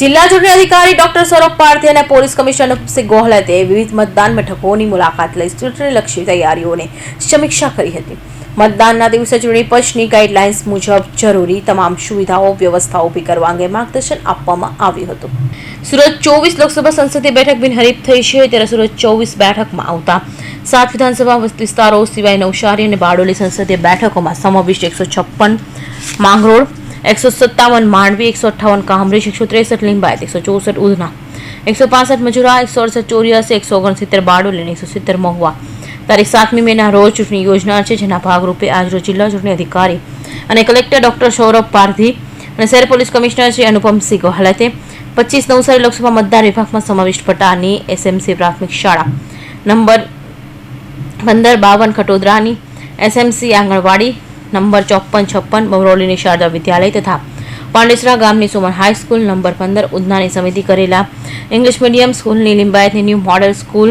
જિલ્લા ચૂંટણી અધિકારી ડોક્ટર સૌરભ પારધી અને પોલીસ કમિશનર સિંહ ગોહલતે વિવિધ મતદાન મથકોની મુલાકાત લઈ ચૂંટણીલક્ષી તૈયારીઓની સમીક્ષા કરી હતી. મતદાનના દિવસે ચૂંટણી પંચની ગાઈડલાઇન્સ મુજબ જરૂરી તમામ સુવિધાઓ, વ્યવસ્થાઓ ઊભી કરવા અંગે માર્ગદર્શન આપવામાં આવ્યું હતું. સુરત ચોવીસ લોકસભા સંસદીય બેઠક બિનહરીફ થઈ છે ત્યારે સુરત ચોવીસ બેઠકમાં આવતા સાત વિધાનસભા વિસ્તારો સિવાય નવસારી અને બારડોલી સંસદીય બેઠકોમાં સમાવિષ્ટ એકસો છપ્પન માંગરોળ એકસો સત્તાવન, માંડવી એકસો અઠ્ઠાવન, કામરેજ એકસો ત્રેસઠ, લિંબાયત એકસો ચોસઠ, ઉધના એકસો પાસઠ, મજુરા એકસો અડસઠ, ચોર્યાસી, એકસો ઓગણસિત્તેર, બારડોલી અને એકસો સિત્તેર, મહુવા. તારીખ સાતમી મેના રોજ ચૂંટણી યોજના છે, જેના ભાગરૂપે આજરોજ જિલ્લા ચૂંટણી અધિકારી અને કલેક્ટર ડોક્ટર સૌરભ પારધી અને શહેર પોલીસ કમિશનર શ્રી અનુપમસિંહ ગોહલાતે પચીસ નવસારી લોકસભા મતદાર વિભાગમાં સમાવિષ્ટ પટાની એસએમસી પ્રાથમિક શાળા. નંબર પંદર બાવન, ખટોદરાની એસએમસી આંગણવાડી નંબર ચોપન છપ્પન બમરોલીની શારદા વિદ્યાલય તથા પાંડેસરા ગામની સુમન હાઈસ્કૂલ નંબર પંદર ઉધનાની સમિતિ કરેલા. ઇંગ્લિશ મીડિયમ સ્કૂલની લિંબાયતની ન્યૂ મોડેલ સ્કૂલ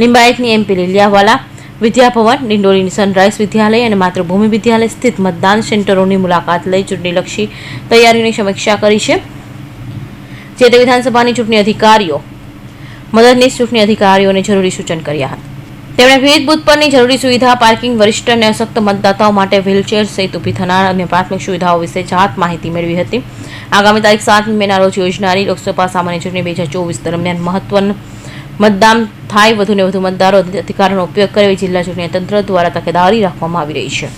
લિંબાયતની એમપી લીલિયાવાલા, વિદ્યાભવન ડિંડોલીની સનરાઇઝ વિદ્યાલય અને માતૃભૂમિ વિદ્યાલય સ્થિત મતદાન સેન્ટરોની મુલાકાત લઈ ચૂંટણીલક્ષી તૈયારીની સમીક્ષા કરી છે. જે તે વિધાનસભાની ચૂંટણી અધિકારીઓ, મદદનીશ ચૂંટણી અધિકારીઓને જરૂરી સૂચન કર્યા હતા. તેમણે વિવિધ બુથ પરની જરૂરી સુવિધા, પાર્કિંગ, વરિષ્ઠ અને અશક્ત મતદાતાઓ માટે વ્હીલચેર સહિત ઊભી થનાર અને પ્રાથમિક સુવિધાઓ વિશે જાત માહિતી મેળવી હતી. આગામી તારીખ સાતમી મેના રોજ યોજનારી લોકસભા સામાન્ય ચૂંટણી બે હજાર ચોવીસ દરમિયાન મહત્વનું મતદાન થાય. વધુને વધુ મતદારો અધિકારોનો ઉપયોગ કરે જિલ્લા ચૂંટણી તંત્ર દ્વારા તકેદારી રાખવામાં આવી રહી છે.